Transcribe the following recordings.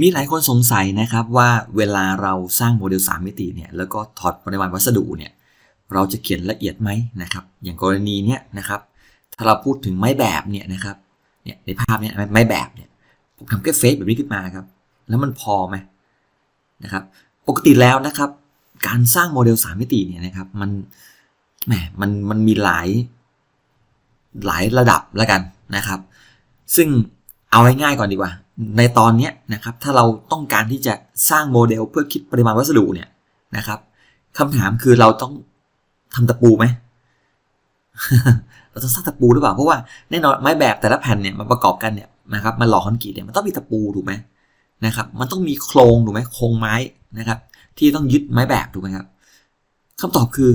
มีหลายคนสงสัยนะครับว่าเวลาเราสร้างโมเดล 3 มิติเนี่ยแล้วก็ถอดปริมาณวัสดุเนี่ยเราจะเขียนละเอียดไหมนะครับ อย่างกรณีเนี้ยนะครับถ้าเราพูดถึงไม้แบบเนี่ยนะครับเนี่ยในภาพเนี่ยไม้แบบเนี่ยผมทำแค่เฟซแบบนี้ขึ้นมาครับ แล้วมันพอไหมนะครับ ปกติแล้วนะครับ การสร้างโมเดล 3 มิติเนี่ยนะครับมันแหมมันมันมีหลายหลายระดับแล้วกันนะครับ ซึ่ง เอาง่ายๆก่อนดีกว่า ในตอนนี้นะครับถ้าเราต้องการที่จะสร้างโมเดลเพื่อคิดปริมาณวัสดุเนี่ยนะครับคำถามคือเราต้องทำตะปูไหมเราต้องสร้างตะปูหรือเปล่าเพราะว่าแน่นอนไม้แบบแต่ละแผ่นเนี่ยมาประกอบกันเนี่ยนะครับมันหล่อคอนกรีตเนี่ยมันต้องมีตะปูถูกไหมนะครับ มันต้องมีโครงถูกไหมโครงไม้นะครับ ที่ต้องยึดไม้แบบถูกไหมครับคำตอบคือ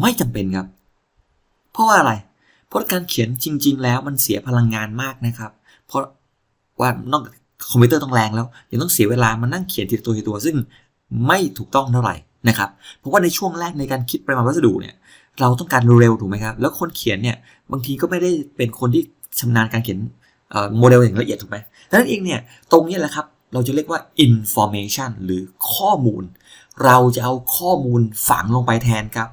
ไม่จำเป็นครับ เพราะว่าอะไร เพราะการเขียนจริง ๆ แล้วมันเสียพลังงานมากนะครับ เพราะว่านอกจากคอมพิวเตอร์ต้องแรงแล้วยังต้องเสียเวลามานั่งเขียนทีละตัวทีตัว ซึ่งไม่ถูกต้องเท่าไหร่นะครับเพราะว่าในช่วงแรกในการคิดปริมาณวัสดุเนี่ยเราต้องการเร็วถูกไหมครับแล้วคนเขียนเนี่ยบางทีก็ไม่ได้เป็นคนที่ชำนาญการเขียนโมเดลอย่างละเอียดถูกไหมดังนั้นเองเนี่ยตรงนี้แหละครับเราจะเรียกว่า information หรือข้อมูล เราจะเอาข้อมูลฝังลงไปแทนครับ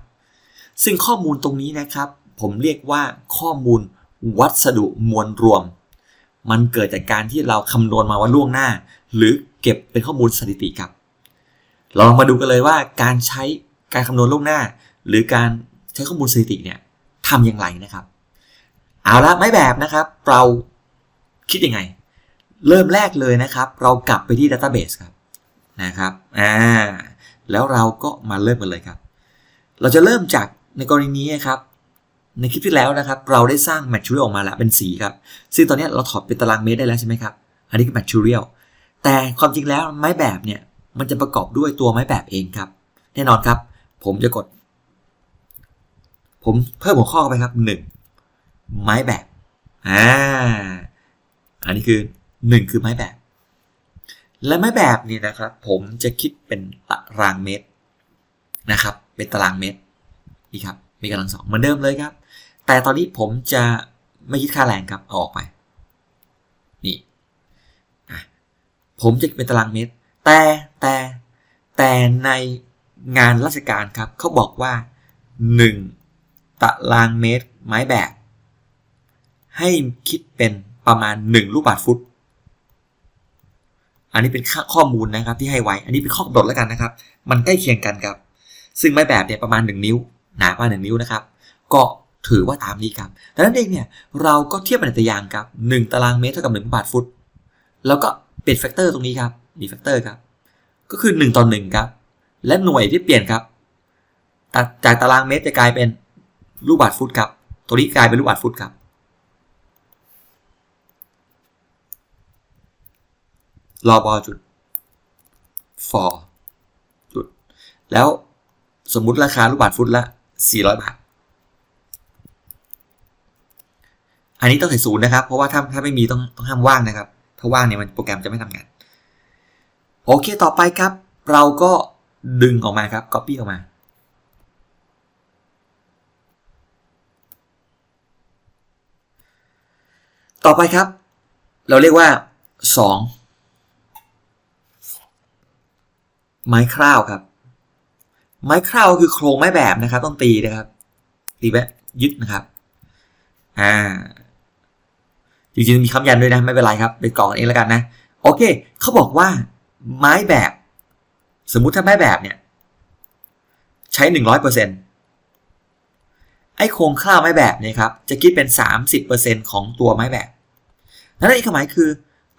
ซึ่งข้อมูลตรงนี้นะครับ ผมเรียกว่าข้อมูลวัสดุมวลรวม มันเกิดจากการที่เราคำนวณมาว่าล่วงหน้า หรือเก็บเป็นข้อมูลสถิติครับ เราลองมาดูกันเลยว่าการใช้การคำนวณล่วงหน้า หรือการใช้ข้อมูลสถิติเนี่ยทำอย่างไรนะครับ เอาละไม่แบบนะครับ เราคิดยังไง เริ่มแรกเลยนะครับ เรากลับไปที่ Database ครับนะครับอ่าแล้วเราก็มาเริ่มกันเลยครับ เราจะเริ่มจากในกรณีนี้ครับ ในคลิปที่แล้วนะครับ เราได้สร้าง material ออกมาแล้วเป็นสีครับ ซึ่งตอนนี้เราถอดเป็นตารางเมตรได้แล้วใช่ไหมครับ อันนี้คือ material แต่ความจริงแล้วไม้แบบเนี่ย มันจะประกอบด้วยตัวไม้แบบเองครับ แน่นอนครับ ผมจะกด ผมเพิ่มหัวข้อเข้าไปครับหนึ่งไม้แบบ อ่า อันนี้คือหนึ่งคือไม้แบบ และไม้แบบนี่นะครับ ผมจะคิดเป็นตารางเมตรนะครับ เป็นตารางเมตรนี่ครับ มีกำลังสองเหมือนเดิมเลยครับ แต่ตอนนี้ผมจะไม่คิดค่าแรงครับเอาออกไป นี่ผมจะเป็นตารางเมตร แต่แต่แต่ในงานราชการครับเขาบอกว่า 1 ตารางเมตรไม้แบบ ให้คิดเป็นประมาณ 1 ลูกบาศก์ฟุต อันนี้เป็นข้อมูลนะครับที่ให้ไว้ อันนี้เป็นข้อกำหนดแล้วกันนะครับ มันใกล้เคียงกันครับ ซึ่งไม้แบบเนี่ยประมาณ 1 นิ้ว หนาประมาณ1นิ้วนะครับ ก็ถือว่าตามนี้ครับดังนั้นเองเนี่ยเราก็เทียบเป็นตัวอย่างครับ1ตารางเมตรเท่ากับ1บาทฟุต แล้วก็เปลี่ยนแฟกเตอร์ตรงนี้ครับดีแฟกเตอร์ครับ ก็คือ 1ต่อ1ครับ และหน่วยที่เปลี่ยนครับ จากตารางเมตรจะกลายเป็นลูกบาทฟุตครับ ตัวนี้กลายเป็นลูกบาทฟุตครับ รอบอจุด for จุด แล้วสมมุติราคาลูกบาทฟุตละ 400 บาท อันนี้ต้องใส่ศูนย์นะครับ เพราะว่าถ้าถ้าไม่มีต้องต้องห้ามว่างนะครับ ถ้าว่างเนี่ยมันโปรแกรมจะไม่ทำงาน โอเคต่อไปครับ เราก็ดึงออกมาครับ copy ออกมา ต่อไปครับ เราเรียกว่า 2 ไม้คร่าวครับ ไม้คร่าวคือโครงไม้แบบนะครับ ต้องตีนะครับตีแบบยึดนะครับ อ่าจริงๆมีคำยันด้วยนะไม่เป็นไรครับไปกรอกเองแล้วกันนะโอเคเขาบอกว่าไม้แบบ สมมุติถ้าไม้แบบเนี่ย ใช้หนึ่งร้อยเปอร์เซ็นต์ไอ้โครงข้าวไม้แบบเนี่ยครับ จะคิดเป็นสามสิบเปอร์เซ็นของตัวไม้แบบนั่นเองหมายคือ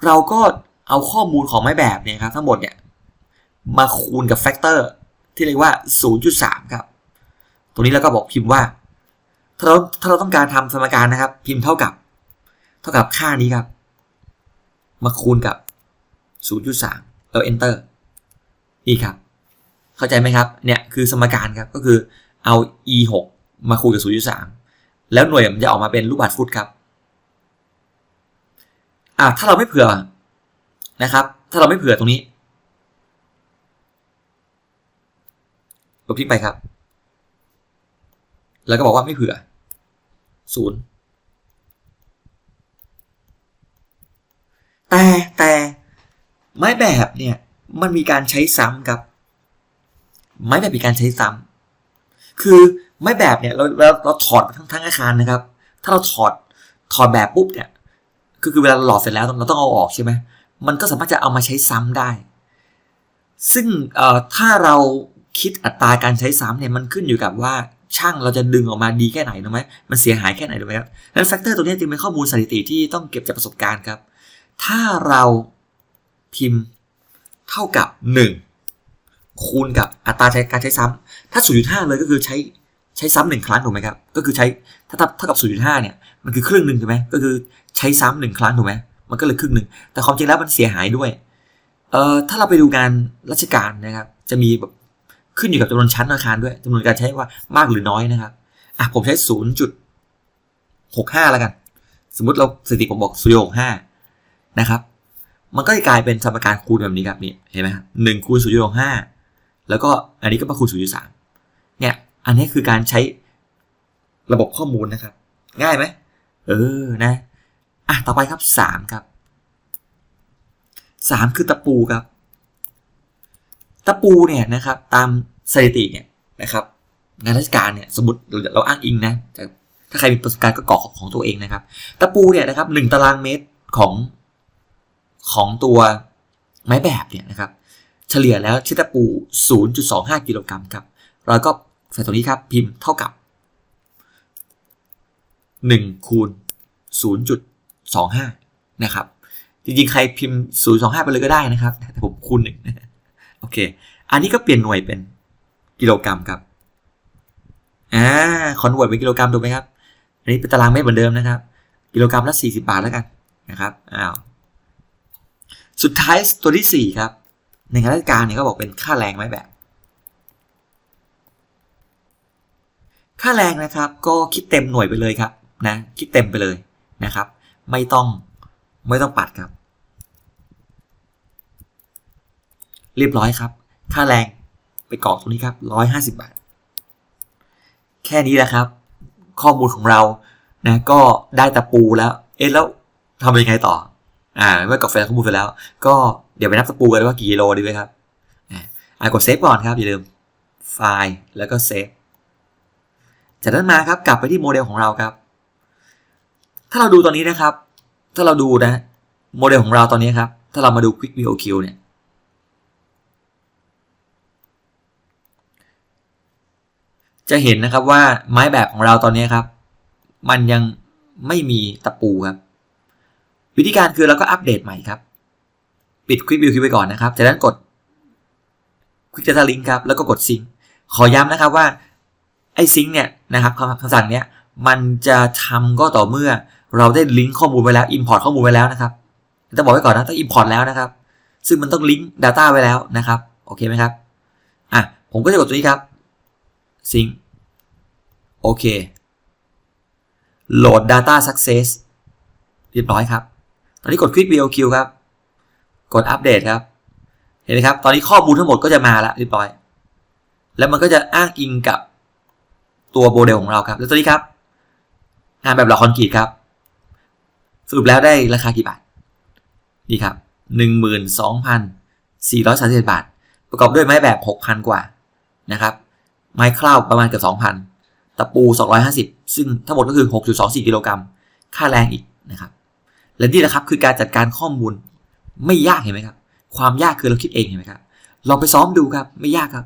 เราก็เอาข้อมูลของไม้แบบเนี่ยครับ ทั้งหมดเนี่ย มาคูณกับแฟกเตอร์ ที่เรียกว่า 0.3 ครับ ตรงนี้เราก็บอกพิมพ์ว่า ถ้าเราถ้าเราต้องการทำสมการนะครับ พิมพ์เท่ากับ เท่ากับค่านี้ครับ มาคูณกับ 0.3 แล้ว enter นี่ครับ เข้าใจไหมครับ เนี่ยคือสมการครับ ก็คือเอา e 6มาคูณกับ 0.3 แล้วหน่วยมันจะออกมาเป็นลูกบาศก์ฟุตครับอ่าถ้าเราไม่เผื่อนะครับ ถ้าเราไม่เผื่อตรงนี้ ลบทิ้งไปครับ แล้วก็บอกว่าไม่เผื่อศูนย์แต่แต่ไม้แบบเนี่ย มันมีการใช้ซ้ำครับ ไม้แบบมีการใช้ซ้ำคือไม้แบบเนี่ยเราเราเราถอดทั้งทั้งอาคารนะครับ ถ้าเราถอดถอดแบบปุ๊บเนี่ยคือคือเวลาหล่อเสร็จแล้วเราต้องเอาออกใช่ไหมมันก็สามารถจะเอามาใช้ซ้ำได้ ซึ่งถ้าเรา คิดอัตราการใช้ซ้ำเนี่ยมันขึ้นอยู่กับว่าช่างเราจะดึงออกมาดีแค่ไหนถูกไหมมันเสียหายแค่ไหนถูกไหมครับดังนั้นแฟกเตอร์ตัวนี้จึงเป็นข้อมูลสถิติที่ต้องเก็บจากประสบการณ์ครับ ถ้าเราพิมพ์เท่ากับ 1 คูณกับอัตราใช้การใช้ซ้ำถ้า 0.5 เลยก็คือใช้ใช้ซ้ำหนึ่งครั้งถูกไหมครับ ก็คือใช้ถ้าเท่ากับ 0.5 เนี่ย มันคือครึ่งหนึ่งถูกไหมก็คือใช้ซ้ำหนึ่งครั้งถูกไหมมันก็เลยครึ่งหนึ่งแต่ความจริงแล้วมันเสียหายด้วย เอ่อ ถ้าเราไปดูงานราชการนะครับ จะมีแบบ ขึ้นอยู่กับจำนวนชั้นอาคารด้วยจำนวนการใช้ว่ามากหรือน้อยนะครับอะผมใช้ 0.65 แล้วกัน สมมติเราสถิติผมบอก0.65นะครับ มันก็จะกลายเป็นสมการคูณแบบนี้ครับนี่เห็นไหมครับหนึ่งคูณ0.65 แล้วก็อันนี้ก็มาคูณ 0.3 เนี่ย อันนี้คือการใช้ระบบข้อมูลนะครับ ง่ายไหมเออนะอะต่อไปครับ 3 ครับ 3 คือตะปูครับ ตะปูเนี่ยนะครับตามสถิติเนี่ยนะครับงานราชการเนี่ยสมมติเราอ้างอิงนะถ้าใครมีประสบการณ์ก็กรอกของตัวเองนะครับ ตะปูเนี่ยนะครับหนึ่งตารางเมตรของของตัวไม้แบบเนี่ยนะครับ เฉลี่ยแล้วใช้ตะปู 0.25 กิโลกรัมครับเราก็ใส่ตรงนี้ครับพิมพ์เท่ากับ 1 คูณ 0.25 นะครับ จริงๆ ใครพิมพ์ 0.25 ไปเลยก็ได้นะครับ แต่ผมคูณหนึ่งนะ อเค อันนี้ก็เปลี่ยนหน่วยเป็นกิโลกรัมครับ อ่า คอนเวิร์ตเป็นกิโลกรัมถูกไหมครับ อันนี้เป็นตารางเมตรเหมือนเดิมนะครับ กิโลกรัมละ40 บาทแล้วกันนะครับ อ้าว สุดท้ายตัวที่ 4 ครับ ในงานราชการเนี่ยก็บอกเป็นค่าแรงไม้แบบ ค่าแรงนะครับ ก็คิดเต็มหน่วยไปเลยครับนะ คิดเต็มไปเลยนะครับ ไม่ต้องไม่ต้องปัดครับ เรียบร้อยครับ ค่าแรงไปกรอกตรงนี้ครับร้อยห้าสิบาท แค่นี้แหละครับ ข้อมูลของเรานะก็ได้ตะปูแล้ว เอ๊ะแล้วทำยังไงต่อ อ่าเมื่อกรอกไฟล์ข้อมูลไปแล้ว ก็เดี๋ยวไปนับตะปูกันว่ากี่กิโลดีไหมครับอ่ากดเซฟก่อนครับ อย่าลืมไฟล์แล้วก็เซฟจากนั้นมาครับกลับไปที่โมเดลของเราครับ ถ้าเราดูตอนนี้นะครับ ถ้าเราดูนะ โมเดลของเราตอนนี้ครับ ถ้าเรามาดู Quick VOQ เนี่ย จะเห็นนะครับว่าไม้แบบของเราตอนนี้ครับ มันยังไม่มีตะปูครับ วิธีการคือเราก็อัปเดตใหม่ครับ ปิด Quick VOQ ไปก่อนนะครับ จากนั้นกด Quick Data Link ครับ แล้วก็กด Sync ขอย้ำนะครับว่าไอ้ Sync เนี่ยนะครับคำสั่งเนี้ยมันจะทำก็ต่อเมื่อเราได้ลิงก์ข้อมูลไว้แล้ว import ข้อมูลไว้แล้วนะครับต้องบอกไว้ก่อนนะต้อง import แล้วนะครับ ซึ่งมันต้องลิงก์ data ไว้แล้วนะครับ โอเคไหมครับ อะ ผมก็จะกดตัวนี้ครับ sync โอเค load data success เรียบร้อยครับ ตอนนี้กด quick BOQ ครับ กดอัปเดตครับ เห็นไหมครับ ตอนนี้ข้อมูลทั้งหมดก็จะมาแล้วเรียบร้อย แล้วมันก็จะอ้างอิงกับตัวโมเดลของเราครับ แล้วตัวนี้ครับ งานแบบหล่อคอนกรีตครับ สรุปแล้วได้ราคากี่บาท นี่ครับหนึ่งหมื่นสองพันสี่ร้อยสามสิบบาท ประกอบด้วยไม้แบบหกพันกว่านะครับ ไม้คร่าวประมาณเกือบสองพันตะปูสองร้อยห้าสิบซึ่งทั้งหมดก็คือหกจุดสองสี่กิโลกรัม ค่าแรงอีกนะครับ และนี่แหละครับคือการจัดการข้อมูลไม่ยากเห็นไหมครับ ความยากคือเราคิดเองเห็นไหมครับ ลองไปซ้อมดูครับ ไม่ยากครับ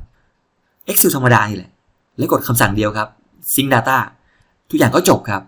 Excel ธรรมดานี่แหละ แล้วกดคำสั่งเดียวครับ Sync Data ทุกอย่างก็จบครับ